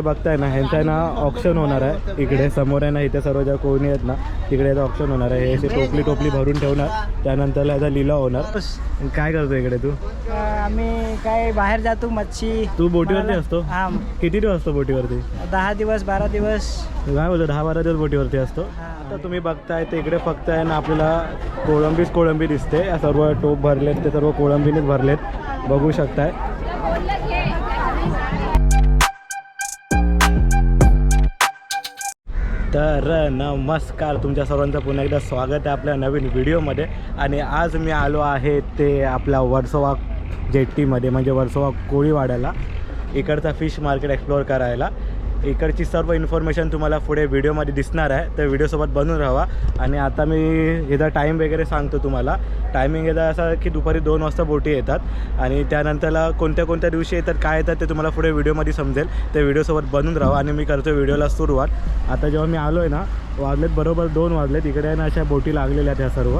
बघताय ना ह्यांचा आहे ना ऑप्शन होणार आहे. इकडे समोर आहे ना इथे सर्व ज्या कोणी आहेत ना तिकडे याचा ऑप्शन होणार आहे. हे अशी टोपली टोपली भरून ठेवणार. त्यानंतर याचा लिलाव होणार. काय करतो इकडे तू? आम्ही काय बाहेर जातो मच्छी. तू बोटीवरती असतो? हा. किती दिवस असतो बोटीवरती? दहा दिवस बारा दिवस. काय बोलतो दहा बारा दिवस बोटीवरती असतो. आता तुम्ही बघताय ते इकडे फक्त आहे ना आपल्याला कोळंबीच कोळंबी दिसते. या सर्व टोप भरलेत ते सर्व कोळंबीनेच भरलेत. बघू शकताय. तर नमस्कार तुमच्या सर्वांचं पुन्हा एकदा स्वागत आहे आपल्या नवीन व्हिडिओमध्ये. आणि आज मी आलो आहे ते आपल्या वर्सोवा जेट्टीमध्ये म्हणजे वर्सोवा कोळीवाड्याला. इकडचा फिश मार्केट एक्सप्लोअर करायला. इकडची सर्व इन्फॉर्मेशन तुम्हाला पुढे व्हिडिओमध्ये दिसणार आहे. तर व्हिडिओसोबत बनून राहा आणि आता मी इथं टाईम वगैरे सांगतो तुम्हाला. टायमिंग याचा असा की दुपारी दोन वाजता बोटी येतात. आणि त्यानंतरला कोणत्या कोणत्या दिवशी येतात काय येतात ते तुम्हाला पुढे व्हिडिओमध्ये समजेल. ते व्हिडिओसोबत बनून राहा आणि मी करतो व्हिडिओला सुरुवात. आता जेव्हा मी आलो आहे ना वाजलेत बरोबर दोन वाजलेत. इकडे आहे ना अशा बोटी लागलेल्या आहेत ह्या सर्व.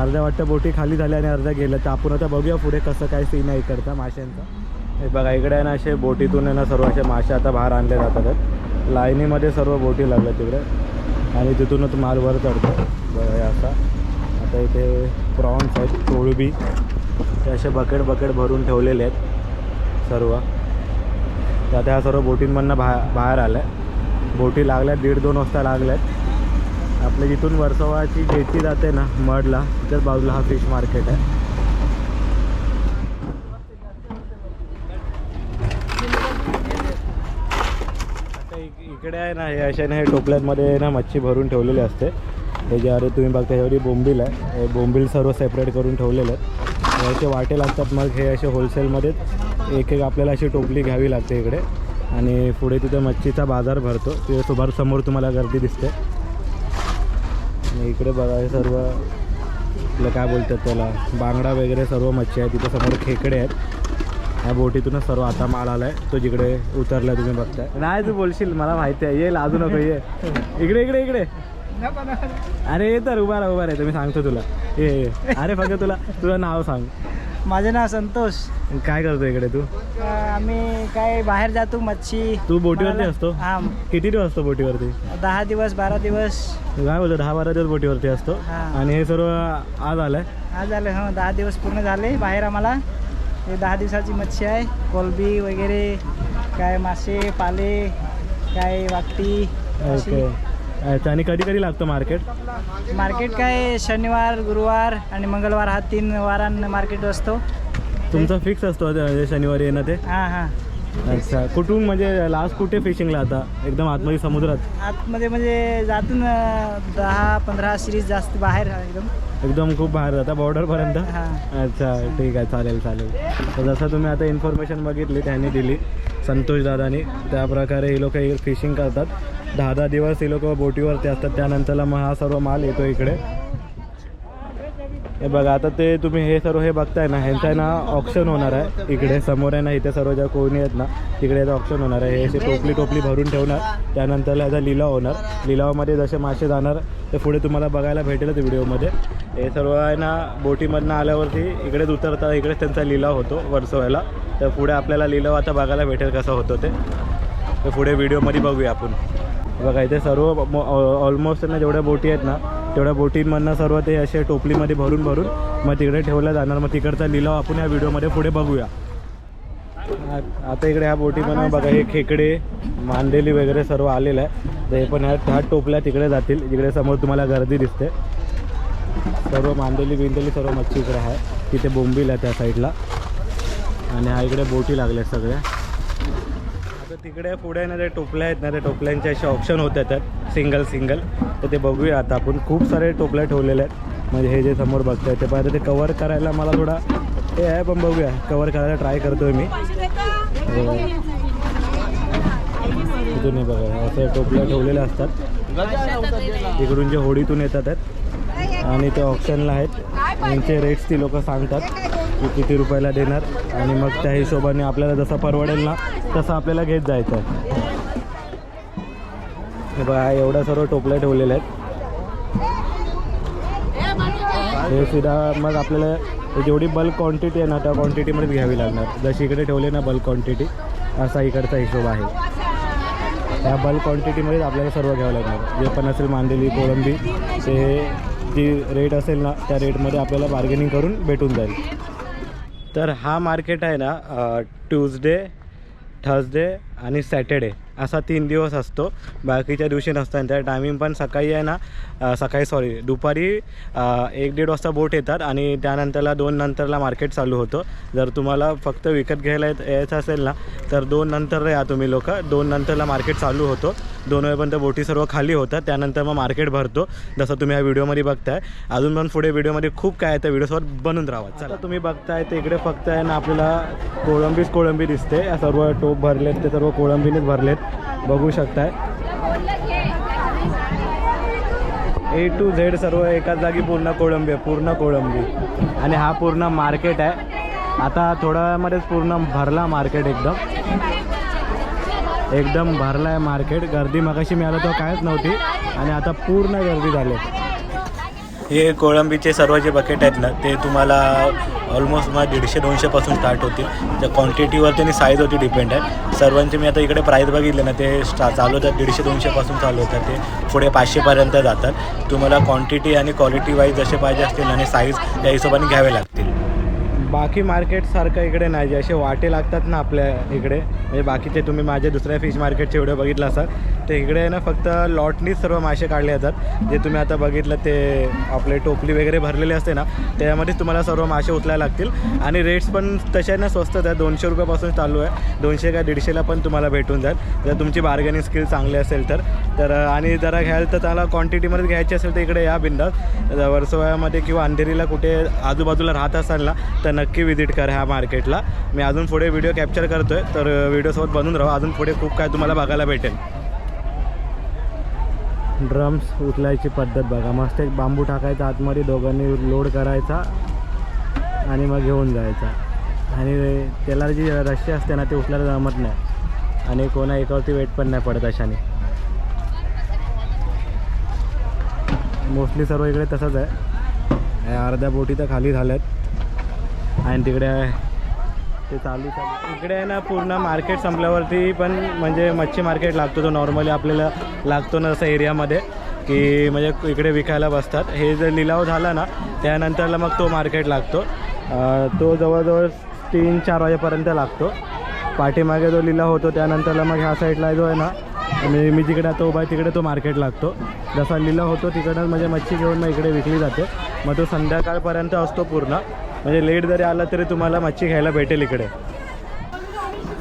अर्ध्या वाटतं बोटी खाली झाल्या आणि अर्ध्या गेल्या. तर आपण आता बघूया पुढे कसं काय सीन आहे इकडचा माशांचा. हे बघा इकडे आहे ना असे बोटीतून आहे ना सर्व असे मासे आता बाहेर आणले जातात. लाईनीमध्ये सर्व बोटी लागल्या तिकडे. आणि तिथूनच माल वर चढतो. बघा हे असा. आता इथे प्रॉन्स आहेत कोळबी ते असे बकेट बकेट भरून ठेवलेले आहेत सर्व. तर आता ह्या सर्व बोटींमधनं बा बाहेर आल्या. बोटी लागल्या दीड दोन वाजता लागल्यात आपल्या जिथून वर्सोवाची जेटी जाते ना मडला त्याच बाजूला हा फिश मार्केट आहे. खेकडे इकडे आहे ना हे अशाने हे टोपल्यांमध्ये ना मच्छी भरून ठेवलेली असते. त्याच्यावर तुम्ही बघता ह्यावरी बोंबील आहे. बोंबील सर्व सेपरेट करून ठेवलेले आहेत. याचे वाटे लागतात मग हे असे होलसेलमध्येच एक एक आपल्याला अशी टोपली घ्यावी लागते इकडे. आणि पुढे तिथे मच्छीचा बाजार भरतो. तिथे सुभार समोर तुम्हाला गर्दी दिसते. आणि इकडे बघा हे सर्व आपलं काय बोलतात त्याला बांगडा वगैरे सर्व मच्छी आहे तिथे समोर खेकडे आहेत. ह्या बोटीतूनच सर्व आता माल आलाय. तो जिकडे उतरलाय तुम्ही बघताय. नाही तू बोलशील मला माहिती आहे. येईल अजून नको ये. इकडे इकडे इकडे. अरे ये तर उभा राहा उभा राहा. मी सांगतो तुला. ये ये. अरे फक्त तुला तुझं नाव सांग. माझे नाव संतोष. काय करतो इकडे तू? आम्ही काय बाहेर जातो मच्छी. तू बोटीवरती असतो? हा. किती दिवस असतो बोटीवरती? दहा दिवस बारा दिवस. काय बोलतो? दहा बारा दिवस बोटीवरती असतो. हा. आणि हे सर्व आज आलंय? आज झाले हो दहा दिवस पूर्ण झाले बाहेर आम्हाला. हे दहा दिवसाची मच्छी आहे. कोलबी वगैरे काय मासे पाले काय वाकटी अशी. ओके. अच्छा आणि कधी कधी लागतो मार्केट? मार्केट काय शनिवार गुरुवार आणि मंगळवार हा तीन वारांना मार्केट असतो. तुमचा फिक्स असतो शनिवारी येणं ते? हां हां. अच्छा कुठून म्हणजे लास्ट कुठे फिशिंगला आता? एकदम आतमध्ये समुद्रात? आतमध्ये म्हणजे जातून दहा पंधरा सिरीज जास्त बाहेर एकदम. एकदम खूप बाहेर जाता बॉर्डरपर्यंत अच्छा ठीक आहे. चालेल चालेल. तर जसं तुम्ही आता इन्फॉर्मेशन बघितली त्यांनी दिली संतोष दादानी. त्या प्रकारे हे लोक फिशिंग करतात. दहा दहा दिवस हे लोक बोटीवरती असतात. त्यानंतरला मग हा सर्व माल येतो इकडे. हे बघा आता ते तुम्ही हे सर्व हे बघताय ना ह्यांचं आहे ना ऑप्शन होणार आहे. इकडे समोर आहे ना इथे सर्व ज्या कोणी आहेत ना तिकडे याचा ऑप्शन होणार आहे. हे अशी टोपली टोपली भरून ठेवणार. त्यानंतर याचा लिलाव होणार. लिलावामध्ये जसे मासे जाणार ते पुढे तुम्हाला बघायला भेटेलच व्हिडिओमध्ये. हे सर्व आहे ना बोटीमधनं आल्यावरती इकडेच उतरतात इकडेच त्यांचा लिलाव होतो वर्सोव्याला. तर पुढे आपल्याला लिलाव आता बघायला भेटेल कसं होतं ते. तर पुढे व्हिडिओमध्ये बघूया आपण. बघा इथे सर्व ऑलमोस्ट ना जेवढ्या बोटी आहेत ना तेवढ्या बोटींमधनं सर्व ते असे टोपलीमध्ये भरून भरून मग तिकडे ठेवल्या जाणार. मग तिकडचा लिलाव आपण या व्हिडिओमध्ये पुढे बघूया. आता इकडे ह्या बोटीमधनं बघा हे खेकडे मांदेली वगैरे सर्व आलेलं आहे. तर हे पण ह्या ह्या टोपल्या तिकडे जातील. इकडे समोर तुम्हाला गर्दी दिसते. सर्व मांदेली बिंदेली सर्व मच्छी इकडे आहे. तिथे बोंबील आहे त्या साईडला. आणि हा इकडे बोटी लागल्या सगळ्या. आता तिकडे पुढे ना ते टोपल्या आहेत ना त्या टोपल्यांचे असे ऑप्शन होत्या त्यात सिंगल सिंगल. तर ते बघूया. आता आपण खूप सारे टोपल्या ठेवलेल्या आहेत. म्हणजे हे जे समोर बघताय ते पाहिजे ते कवर करायला मला थोडा हे आहे पण बघूया. कवर करायला ट्राय करतोय मी. हे. इथून हे बघा असं टोपल्या ठेवलेल्या असतात. इकडून जे होडीतून येतात आहेत आणि ते ऑप्शनला आहेत. यांचे रेट्स ती लोक सांगतात की किती रुपयाला देणार. आणि मग त्या हिशोबाने आपल्याला जसं परवडेल ना तसं आपल्याला घेत जायचं आहे. हे बघा एवढ्या सर्व टोपल्या ठेवलेल्या आहेत. हे सुद्धा मग आपल्याला जेवढी बल्क क्वांटिटी आहे ना त्या क्वांटिटीमध्येच घ्यावी लागणार. जशी इकडे ठेवली ना बल्क क्वांटिटी असा इकडचा हिशोब आहे. ह्या बल्क क्वांटिटीमध्येच आपल्याला सर्व घ्यावं लागणार. जे पण असेल मांदेली कोळंबी ते जी रेट असेल ना त्या रेटमध्ये आपल्याला बार्गेनिंग करून भेटून जाईल. तर हा मार्केट आहे ना ट्यूजडे थर्सडे आणि सॅटर्डे असा तीन दिवस असतो. बाकीच्या दिवशी नसतो आणि त्या टायमिंग पण सकाळी आहे ना सकाळी सॉरी दुपारी एक दीड वाजता बोट येतात आणि त्यानंतरला दोन नंतरला मार्केट चालू होतं. जर तुम्हाला फक्त विकत घ्यायला यायचं असेल ना तर दोन नंतर या तुम्ही लोक. दोन नंतरला मार्केट चालू होतो. दोन वेळपर्यंत बोटी सर्व खाली होतात त्यानंतर मग मार्केट भरतो. जसं तुम्ही ह्या व्हिडिओमध्ये बघताय. अजून पण पुढे व्हिडिओमध्ये खूप काय आहे त्या व्हिडिओसोबत बनून राहा चला. तुम्ही बघताय ते इकडे फक्त आहे ना आपल्याला कोळंबीच कोळंबी दिसते. या सर्व टोप भरलेत ते सर्व कोळंबीनेच भरलेत. बघू शकताय. ए टू झेड सर्व एकाच जागी पूर्ण कोळंबी आहे पूर्ण कोळंबी. आणि हा पूर्ण मार्केट आहे. आता थोड्या वेळामध्येच पूर्ण भरला मार्केट एकदम. एकदम भरला आहे मार्केट. गर्दी मगाशी मिळालं तेव्हा कायच नव्हती. आणि आता पूर्ण गर्दी झाली. हे कोळंबीचे सर्व जे बकेट आहेत ना ते तुम्हाला ऑलमोस्ट मला दीडशे दोनशेपासून स्टार्ट होतील. त्या क्वांटिटीवरती आणि साईजवरती डिपेंड आहे. सर्वांचे मी आता इकडे प्राईस बघितले ना ते स्टा चालू होतात दीडशे दोनशेपासून चालू होतात. ते पुढे पाचशेपर्यंत जातात. तुम्हाला क्वांटिटी आणि क्वालिटी वाईज जसे पाहिजे असतील आणि साईज त्या हिशोबाने घ्यावे लागतील. बाकी मार्केटसारखं इकडे नाही. जे असे वाटे लागतात ना आपल्या इकडे म्हणजे बाकीचे तुम्ही माझे दुसऱ्या फिश मार्केटचे व्हिडिओ बघितला असाल ते इकडे आहे ना फक्त लॉटनीच सर्व मासे काढले जातात. जे तुम्ही आता बघितलं ते आपले टोपली वगैरे भरलेले असते ना त्यामध्येच तुम्हाला सर्व मासे उचलायला लागतील. आणि रेट्स पण तशा ना स्वस्तच आहे दोनशे रुपयापासून चालू आहे. दोनशे का दीडशेला पण तुम्हाला भेटून जाईल. जर तुमची बार्गेनिंग स्किल चांगली असेल तर. तर आणि जरा घ्याल तर त्याला क्वांटिटीमध्ये घ्यायची असेल तर इकडे या बिंदास. वर्सोव्यामध्ये किंवा अंधेरीला कुठे आजूबाजूला राहत असाल ना तर नक्की व्हिजिट करा ह्या मार्केटला मी अजून पुढे व्हिडिओ कॅप्चर करतो आहे तर व्हिडिओसोबत बनून राहू. अजून पुढे खूप काय तुम्हाला बघायला भेटेल. ड्रम्स उचलायची पद्धत बघा. मस्त एक बांबू टाकायचा आतमध्ये दोघांनी लोड करायचा आणि मग घेऊन जायचा. आणि त्याला जी रशी असते ना ते उचलायला जमत नाही. आणि कोणा एकावरती वेट पण नाही पडत अशाने. मोस्टली सर्व इकडे तसंच आहे. अर्ध्या बोटी तर खाली झाल्यात. आणि तिकडे ते चालू चालू. इकडे आहे ना पूर्ण मार्केट संपल्यावरती पण म्हणजे मच्छी मार्केट लागतो तो नॉर्मली आपल्याला लागतो ना असं एरियामध्ये की म्हणजे इकडे विकायला बसतात. हे जर लिलाव झाला ना त्यानंतरला मग तो मार्केट लागतो. तो जवळजवळ तीन चार वाजेपर्यंत लागतो. पाठीमागे जो लिलाव होतो त्यानंतरला मग ह्या साईडला जो आहे ना आणि मी जिकडे आता उभा आहे तिकडे तो मार्केट लागतो. जसा लिलाव होतो तिकडं म्हणजे मच्छी घेऊन मग इकडे विकली जाते. मग तो संध्याकाळपर्यंत असतो पूर्ण. म्हणजे लेट जरी आला तरी तुम्हाला मच्छी घ्यायला भेटेल इकडे.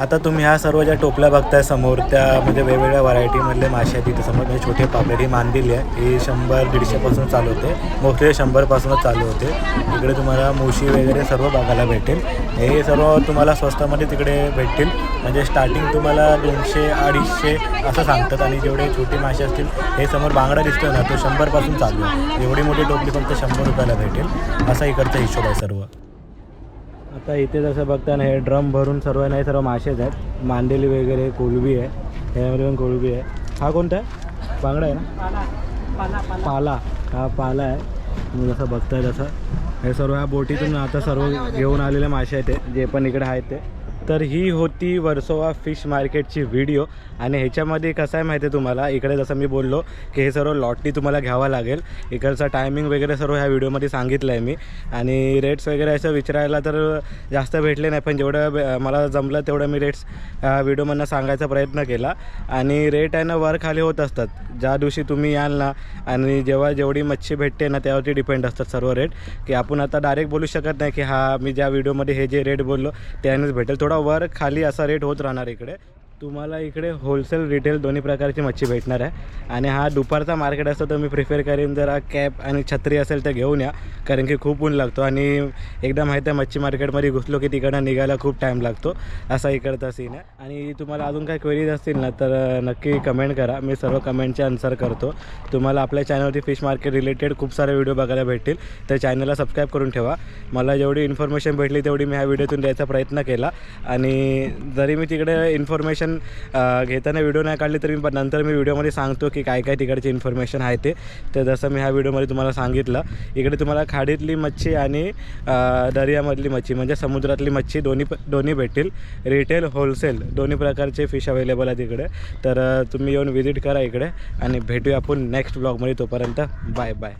आता तुम्ही ह्या सर्व ज्या टोपल्या बघताय समोर त्या म्हणजे वेगवेगळ्या व्हरायटीमधले मासे आहेत तिथे समोर. म्हणजे छोटे पापलेट ही मांदिली आहे. ही शंभर दीडशेपासून चालू होते. मोठे शंभरपासूनच चालू होते. इकडे तुम्हाला मुशी वगैरे सर्व बघायला भेटेल. हे सर्व तुम्हाला स्वस्तामध्ये तिकडे भेटतील. म्हणजे स्टार्टिंग तुम्हाला दोनशे अडीचशे असं सांगतात. आणि जेवढे छोटे मासे असतील हे समोर बांगडा दिसतो ना तो शंभरपासून चालू आहे. एवढी मोठी टोपली फक्त शंभर रुपयाला भेटेल. असा इकडचा हिशोब आहे सर्व. आता इथे जसं बघता ना हे ड्रम भरून सर्व नाही सर्व मासेच आहेत. मांदेली वगैरे कोलबी आहे. ह्यामध्ये पण कोलबी आहे. हा कोणता आहे? बांगडा आहे ना? पाला. पाला हा पाला आहे. तुम्ही जसं बघताय तसं. हे सर्व ह्या बोटीतून आता सर्व घेऊन आलेले मासे आहेत ते. जे पण इकडे आहेत ते. तर ही होती वर्सोवा फिश मार्केटची व्हिडिओ. आणि ह्याच्यामध्ये कसं आहे माहिती आहे तुम्हाला? इकडे जसं मी बोललो की हे सर्व लॉटनी तुम्हाला घ्यावं लागेल. इकडचं टायमिंग वगैरे सर्व ह्या व्हिडिओमध्ये सांगितलं आहे मी. आणि रेट्स वगैरे असं विचारायला तर जास्त भेटले नाही पण जेवढं मला जमलं तेवढं मी रेट्स व्हिडिओमधनं सांगायचा प्रयत्न केला. आणि रेट आहे ना वर खाली होत असतात. ज्या दिवशी तुम्ही याल ना आणि जेव्हा जेवढी मच्छी भेटते ना त्यावरती डिपेंड असतात सर्व रेट की आपण आता डायरेक्ट बोलू शकत नाही की हा मी ज्या व्हिडिओमध्ये हे जे रेट बोललो त्यानेच भेटेल. थोडा वर खाली असा रेट होत राहणार इकडे. तुम्हाला इकडे होलसेल रिटेल दोन्ही प्रकारची मच्छी भेटणार आहे. आणि हा दुपारचा मार्केट असतो तर मी प्रिफर करेन जरा कॅप आणि छत्री असेल तर घेऊन या कारण की खूप ऊन लागतो. आणि एकदा माहीत आहे मच्छी मार्केटमध्ये घुसलो की तिकडं निघायला खूप टाईम लागतो. असा इकडचा सीन आहे. आणि तुम्हाला अजून काही क्वेरीज असतील ना तर नक्की कमेंट करा. मी सर्व कमेंटचे आन्सर करतो. तुम्हाला आपल्या चॅनलवरती फिश मार्केट रिलेटेड खूप सारे व्हिडिओ बघायला भेटतील. तर चॅनलला सबस्क्राईब करून ठेवा. मला जेवढी इन्फॉर्मेशन भेटली तेवढी मी ह्या व्हिडिओतून द्यायचा प्रयत्न केला. आणि जरी मी तिकडे इन्फॉर्मेशन इन्फॉर्मेशन घेताना व्हिडिओ नाही काढली तरी पण नंतर मी व्हिडिओमध्ये सांगतो की काय काय तिकडची इन्फॉर्मेशन आहे ते. तर जसं मी ह्या व्हिडिओमध्ये तुम्हाला सांगितलं इकडे तुम्हाला खाडीतली मच्छी आणि दर्यामधली मच्छी म्हणजे समुद्रातली मच्छी दोन्ही प- दोन्ही भेटतील. रिटेल होलसेल दोन्ही प्रकारचे फिश अवेलेबल आहेत इकडे. तर तुम्ही येऊन व्हिजिट करा इकडे आणि भेटूया आपण नेक्स्ट ब्लॉगमध्ये तोपर्यंत बाय बाय